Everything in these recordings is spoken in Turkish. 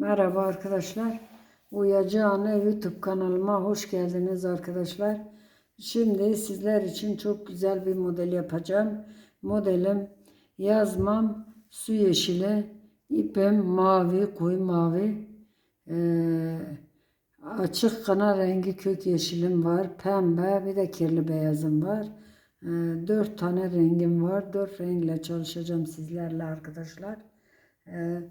Merhaba arkadaşlar. Uyacı Anne YouTube kanalıma hoş geldiniz arkadaşlar. Şimdi sizler için çok güzel bir model yapacağım. Modelim yazmam su yeşili, ipim mavi, koyu mavi, ee, açık kana rengi kök yeşilim var, pembe bir de kirli beyazım var. Ee, dört tane rengim var. Dört renkle çalışacağım sizlerle arkadaşlar. Ee,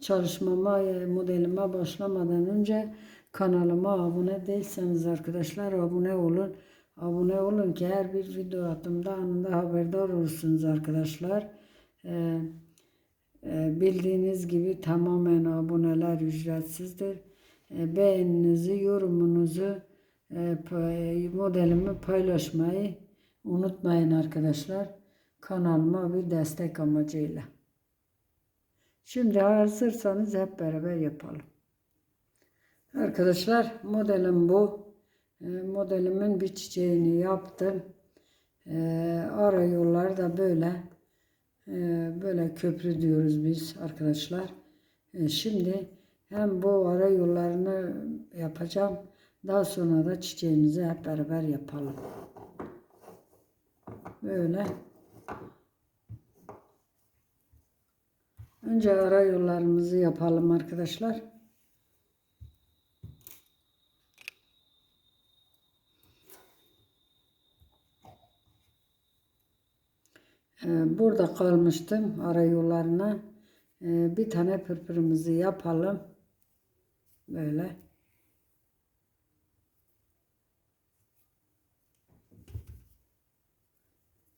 çalışmama, e, modelime başlamadan önce kanalıma abone değilseniz arkadaşlar abone olun. Abone olun ki her bir video attığımda anında haberdar olursunuz arkadaşlar. Ee, e, bildiğiniz gibi tamamen aboneler ücretsizdir. E, beğeninizi, yorumunuzu, e, pa- modelimi paylaşmayı unutmayın arkadaşlar. Kanalıma bir destek amacıyla. Şimdi hazırsanız hep beraber yapalım. Arkadaşlar modelim bu. E, modelimin bir çiçeğini yaptım. E, ara yollar da böyle. E, böyle köprü diyoruz biz arkadaşlar. E, şimdi hem bu ara yollarını yapacağım. Daha sonra da çiçeğimizi hep beraber yapalım. Böyle. Önce ara yollarımızı yapalım arkadaşlar. Ee, Burada kalmıştım ara yollarına. Ee, Bir tane pırpırımızı yapalım. Böyle.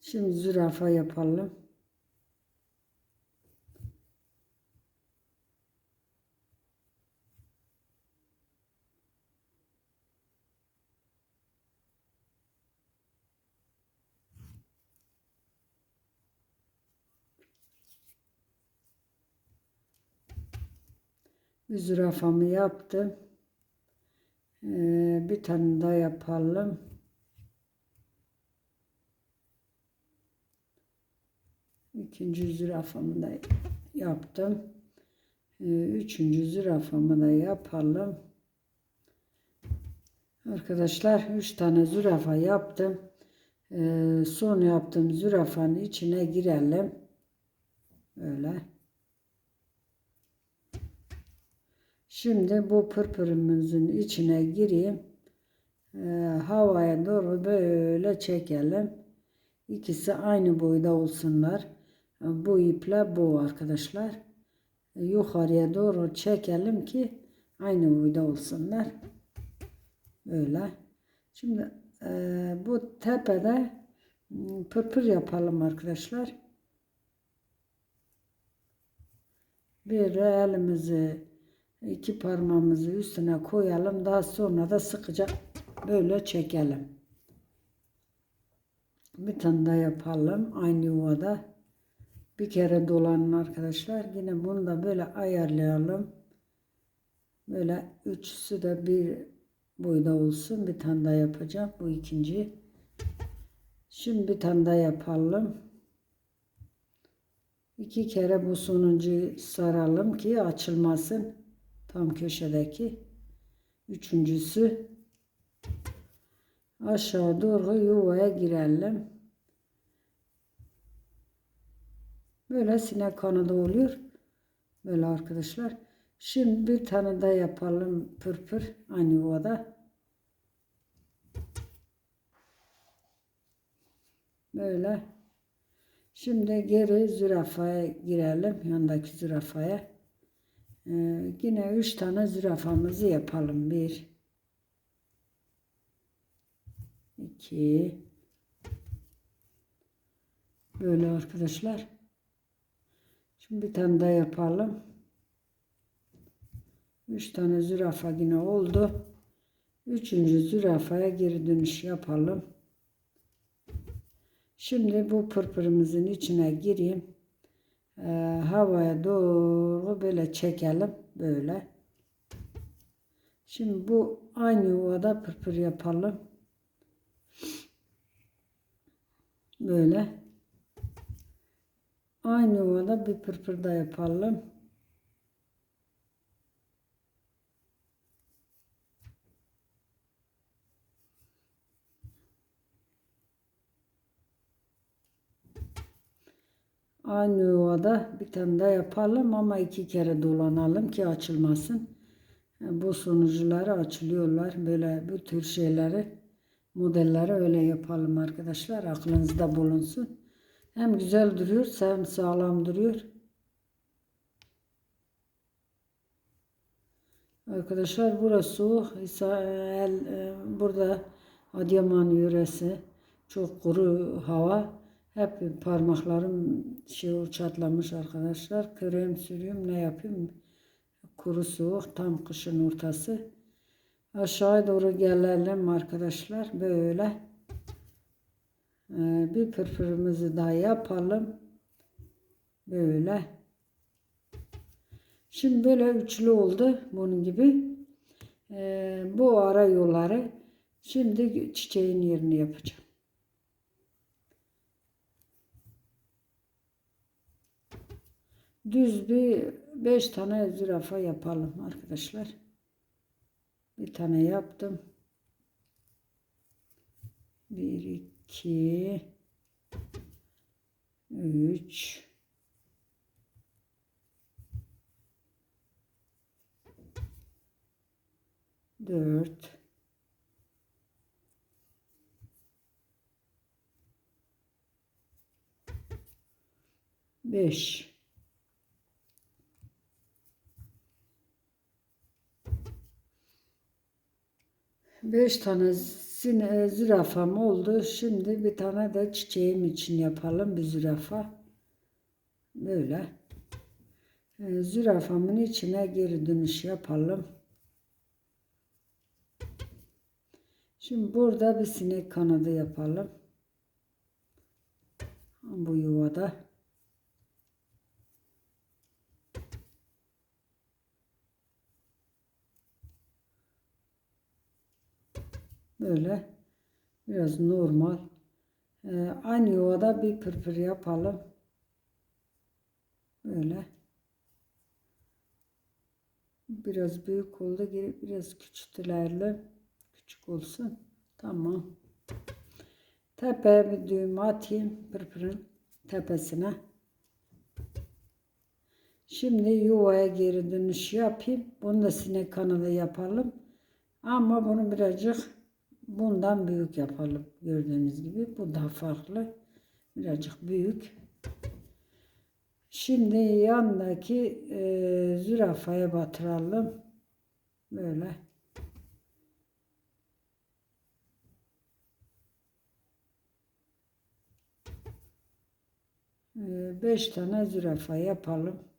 Şimdi zürafa yapalım. Bir zürafamı yaptım. Ee, bir tane daha yapalım. İkinci zürafamı da yaptım. Ee, üçüncü zürafamı da yapalım. Arkadaşlar üç tane zürafa yaptım. Ee, son yaptığım zürafanın içine girelim. Böyle. Şimdi bu pırpırımızın içine gireyim. Ee, havaya doğru böyle çekelim. İkisi aynı boyda olsunlar. Bu iple bu arkadaşlar. Ee, Yukarıya doğru çekelim ki aynı boyda olsunlar. Böyle. Şimdi e, bu tepede m, pırpır yapalım arkadaşlar. Bir elimizi iki parmağımızı üstüne koyalım. Daha sonra da sıkıca böyle çekelim. Bir tane daha yapalım. Aynı yuvada. Bir kere dolanın arkadaşlar. Yine bunu da böyle ayarlayalım. Böyle üçüsü de bir boyda olsun. Bir tane daha yapacağım. Bu ikinci. Şimdi bir tane daha yapalım. İki kere bu sonuncuyu saralım ki açılmasın. Tam köşedeki. Üçüncüsü aşağı doğru yuvaya girelim. Böyle sinek kanadı oluyor. Böyle arkadaşlar. Şimdi bir tane daha yapalım pırpır aynı yuvada. Böyle. Şimdi geri zürafaya girelim. Yandaki zürafaya. Ee, yine üç tane zürafamızı yapalım. Bir, iki, böyle arkadaşlar. Şimdi bir tane daha yapalım. Üç tane zürafa yine oldu. Üçüncü zürafaya geri dönüş yapalım. Şimdi bu pırpırımızın içine gireyim. Ee, havaya doğru böyle çekelim. Böyle. Şimdi bu aynı yuvada pırpır yapalım. Böyle. Aynı yuvada bir pırpır da yapalım. Aynı yuvada bir tane daha yapalım ama iki kere dolanalım ki açılmasın. Yani Bu sunucuları açılıyorlar. Böyle bu tür şeyleri modelleri öyle yapalım arkadaşlar. Aklınızda bulunsun. Hem güzel duruyor hem sağlam duruyor. Arkadaşlar burası. İsrail, e, burada Adıyaman yöresi çok kuru hava. Hep parmaklarım şey çatlamış arkadaşlar. Krem sürüyorum ne yapayım? Kuru soğuk tam kışın ortası. Aşağıya doğru gelelim arkadaşlar. Böyle. Ee, bir pırpırımızı daha yapalım. Böyle. Şimdi böyle üçlü oldu bunun gibi. Ee, bu ara yolları şimdi çiçeğin yerini yapacağım. Düz bir beş tane zürafa yapalım arkadaşlar. Bir tane yaptım. Bir, iki, üç, dört, beş. Beş tane zine- zürafam oldu. Şimdi bir tane de çiçeğim için yapalım bir zürafa. Böyle. Ee, Zürafamın içine geri dönüş yapalım. Şimdi burada bir sinek kanadı yapalım. Bu yuvada. Böyle biraz normal. Ee, aynı yuvada bir pırpır yapalım. Böyle. Biraz büyük oldu. Geri biraz küçültülerle küçük olsun. Tamam. Tepeye bir düğüm atayım pırpırın tepesine. Şimdi yuvaya geri dönüş yapayım. Bunu da sinek kanadı yapalım. Ama bunu birazcık bundan büyük yapalım. Gördüğünüz gibi. Bu daha farklı. Birazcık büyük. Şimdi yandaki e, zürafaya batıralım. Böyle. E, beş tane zürafa yapalım.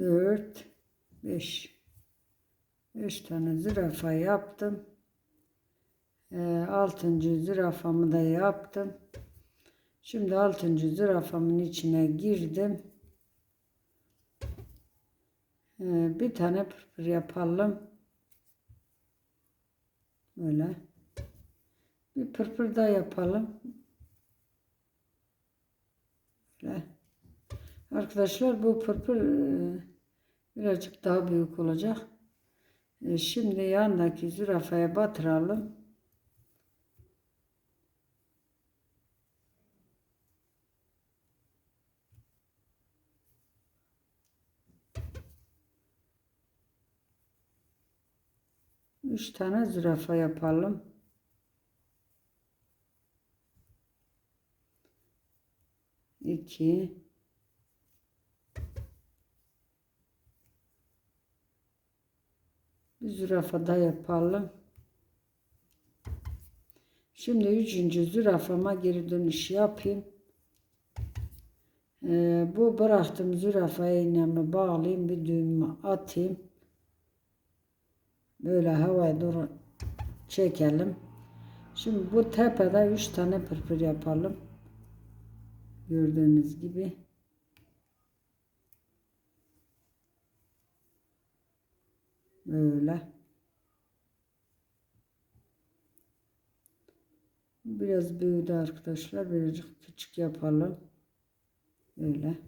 Dört, beş. Beş tane zürafa yaptım. E, altıncı zürafamı da yaptım. Şimdi altıncı zürafamın içine girdim. E, bir tane pırpır yapalım. Böyle. Bir pırpır daha yapalım. Böyle. Arkadaşlar bu pırpır e, birazcık daha büyük olacak. E, Şimdi yandaki zürafaya batıralım. Üç tane zürafa yapalım. İki. Bir zürafa da yapalım. Şimdi üçüncü zürafama geri dönüş yapayım. Ee, bu bıraktım zürafaya iğnemi bağlayayım bir düğümü atayım. Böyle havaya doğru çekelim. Şimdi bu tepede üç tane pırpır yapalım. Gördüğünüz gibi. Böyle. Biraz büyüdü arkadaşlar. Birazcık küçük yapalım. Böyle.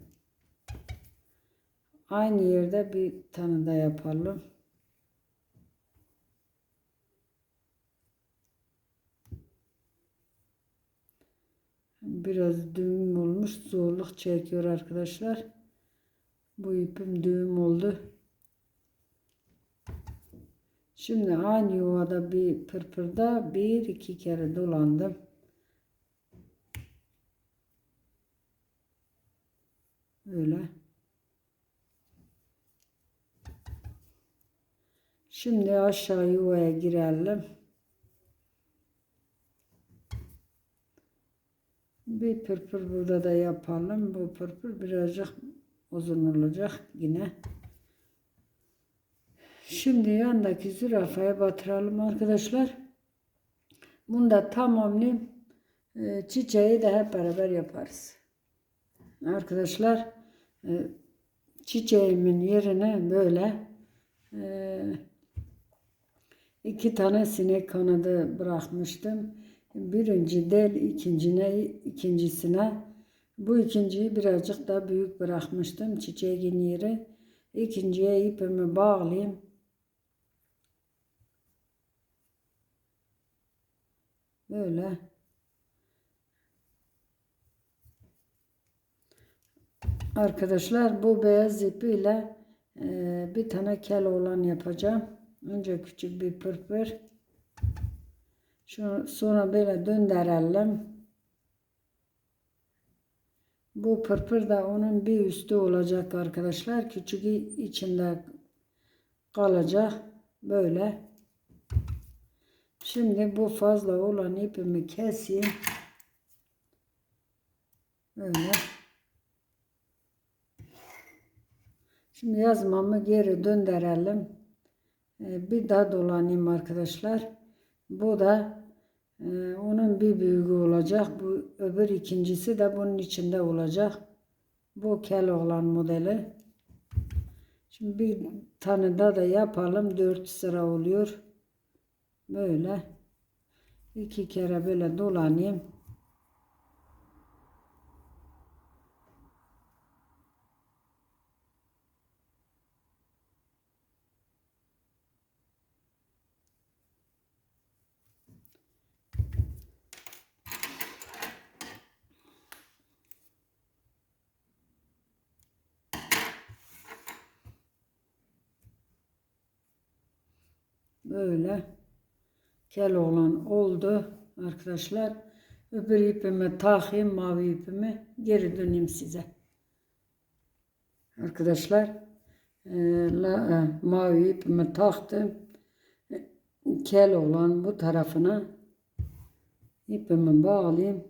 Aynı yerde bir tane daha yapalım. Biraz düğüm olmuş. Zorluk çekiyor arkadaşlar. Bu ipim düğüm oldu. Şimdi aynı yuvada bir pırpırda bir iki kere dolandım. Öyle. Şimdi aşağı yuvaya girelim. Bir pırpır burada da yapalım. Bu pırpır birazcık uzun olacak yine. Şimdi yandaki zürafaya batıralım arkadaşlar. Bunu da tamamlayayım. Ee, çiçeği de hep beraber yaparız. Arkadaşlar e, çiçeğimin yerine böyle e, iki tane sinek kanadı bırakmıştım. Birinci del ikincine ikincisine bu ikinciyi birazcık daha büyük bırakmıştım çiçeğin yeri. İkinciye ipimi bağlayayım. Böyle. Arkadaşlar bu beyaz ipiyle e, bir tane kel olan yapacağım. Önce küçük bir pırpır. Şunu sonra böyle döndürelim. Bu pırpır da onun bir üstü olacak arkadaşlar. Küçük içinde kalacak. Böyle. Şimdi bu fazla olan ipimi keseyim. Böyle. Şimdi yazmamı geri döndürelim. Ee, bir daha dolanayım arkadaşlar. Bu da e, onun bir büyüğü olacak. Bu öbür ikincisi de bunun içinde olacak. Bu kel olan modeli. Şimdi bir tane daha da yapalım. Dört sıra oluyor. Böyle. iki kere böyle dolanayım. Böyle kel olan oldu arkadaşlar. Öbür ipimi takayım mavi ipimi geri döneyim size. Arkadaşlar e, la, e, mavi ipimi taktım. E, kel olan bu tarafına ipimi bağlayayım.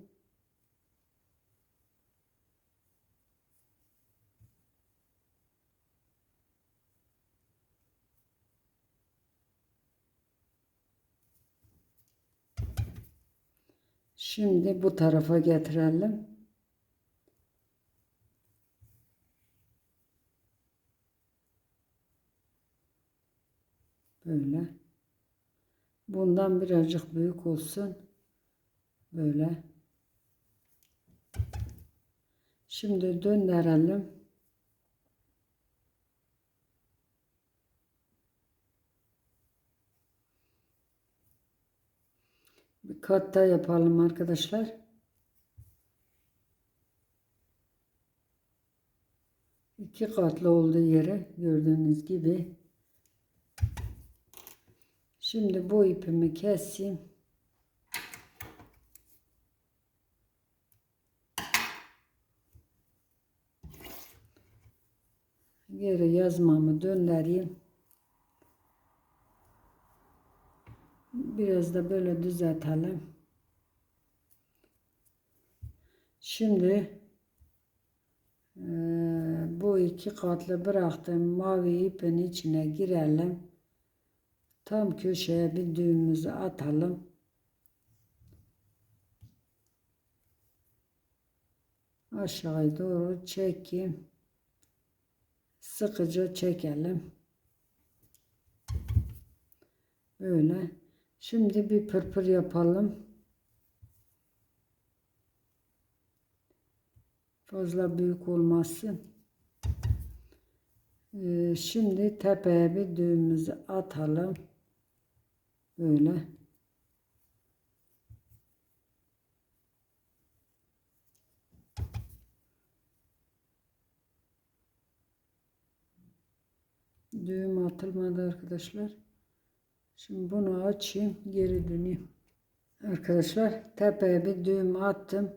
Şimdi bu tarafa getirelim. Böyle. Bundan birazcık büyük olsun. Böyle. Şimdi döndürelim. Bir kat daha yapalım arkadaşlar. İki katlı olduğu yere gördüğünüz gibi. Şimdi bu ipimi keseyim. Geri yazmamı döndüreyim. Biraz da böyle düzeltelim. Şimdi e, bu iki katlı bıraktığım mavi ipin içine girelim. Tam köşeye bir düğümümüzü atalım. Aşağıya doğru çekeyim. Sıkıca çekelim. Böyle. Şimdi bir pırpır yapalım. Fazla büyük olmasın. Ee, şimdi tepeye bir düğümümüzü atalım. Böyle. Düğüm atılmadı arkadaşlar. Şimdi bunu açayım. Geri döneyim. Arkadaşlar tepeye bir düğüm attım.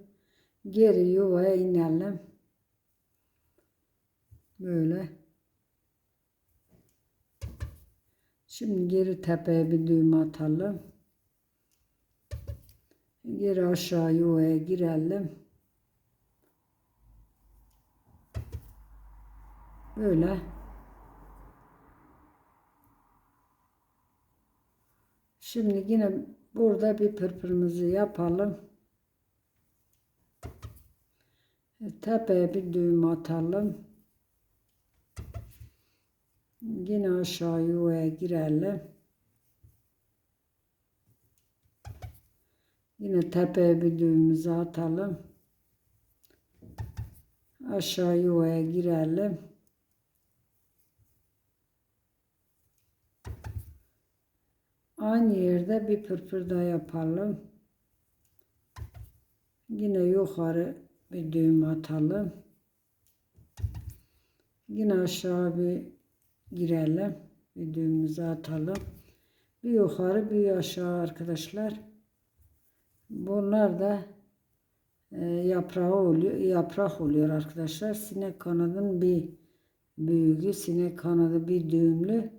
Geri yuvaya inelim. Böyle. Şimdi geri tepeye bir düğüm atalım. Geri aşağı yuvaya girelim. Böyle. Şimdi yine burada bir pırpırımızı yapalım. Tepeye bir düğüm atalım. Yine aşağı yuvaya girelim. Yine tepeye bir düğümümüzü atalım. Aşağı yuvaya girelim. Aynı yerde bir pırpır daha yapalım. Yine yukarı bir düğüm atalım. Yine aşağı bir girelim. Bir düğümümüzü atalım. Bir yukarı bir aşağı arkadaşlar. Bunlar da e, yaprağı oluyor, yaprak oluyor arkadaşlar. Sinek kanadın bir büyüğü, sinek kanadı bir düğümlü.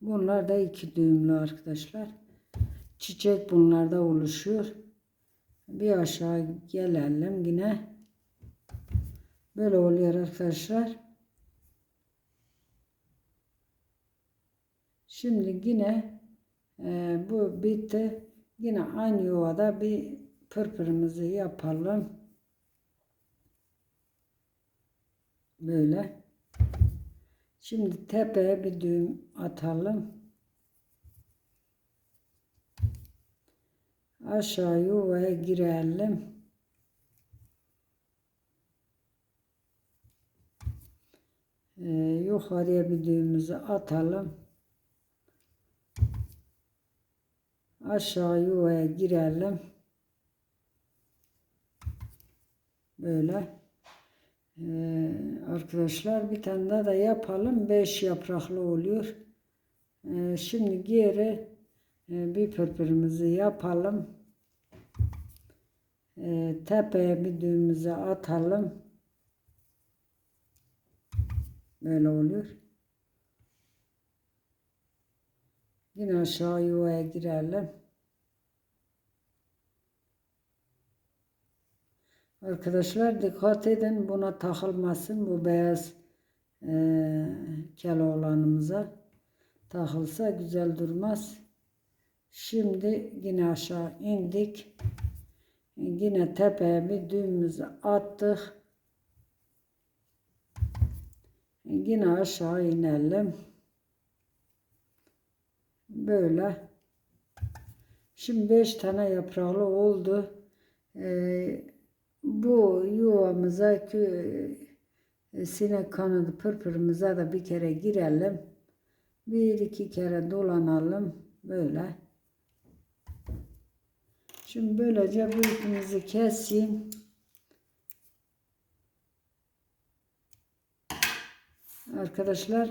Bunlar da iki düğümlü arkadaşlar. Çiçek bunlarda oluşuyor. Bir aşağı gelelim yine. Böyle oluyor arkadaşlar. Şimdi yine e, bu bitti. Yine aynı yuvada bir pırpırımızı yapalım. Böyle. Şimdi tepeye bir düğüm atalım. Aşağı yuvaya girelim. Ee, yukarıya bir düğümümüzü atalım. Aşağı yuvaya girelim. Böyle. Ee, arkadaşlar bir tane daha da yapalım. 5 yapraklı oluyor. Ee, şimdi geri e, bir pırpırımızı yapalım. Ee, tepeye bir düğümümüzü atalım. Böyle oluyor. Yine aşağı yuvaya girelim. Arkadaşlar dikkat edin buna takılmasın bu beyaz e, keloğlanımıza takılsa güzel durmaz. Şimdi yine aşağı indik. Yine tepeye bir düğümümüzü attık. Yine aşağı inelim. Böyle. Şimdi beş tane yaprağlı oldu. Ee, bu yuvamıza e, sinek kanadı pırpırımıza da bir kere girelim. Bir iki kere dolanalım. Böyle. Şimdi böylece bu ipimizi keseyim. Arkadaşlar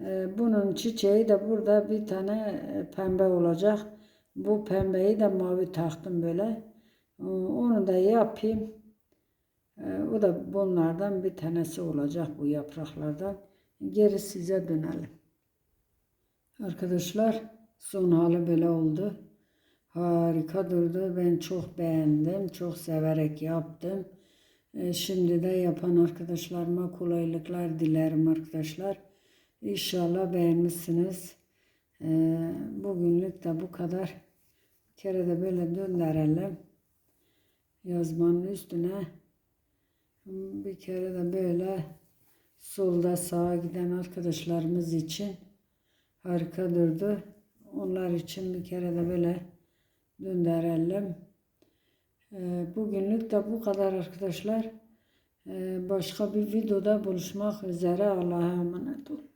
e, bunun çiçeği de burada bir tane e, pembe olacak. Bu pembeyi de mavi taktım böyle. Ee, onu da yapayım. Ee, o da bunlardan bir tanesi olacak bu yapraklardan. Geri size dönelim. Arkadaşlar son hali böyle oldu. Harika durdu. Ben çok beğendim. Çok severek yaptım. Ee, şimdi de yapan arkadaşlarıma kolaylıklar dilerim arkadaşlar. İnşallah beğenmişsiniz. Bugünlük de bu kadar. Bir kere de böyle döndürelim yazmanın üstüne bir kere de böyle solda sağa giden arkadaşlarımız için harika durdu. Onlar için bir kere de böyle döndürelim. Ee, bugünlük de bu kadar arkadaşlar. Ee, başka bir videoda buluşmak üzere. Allah'a emanet olun.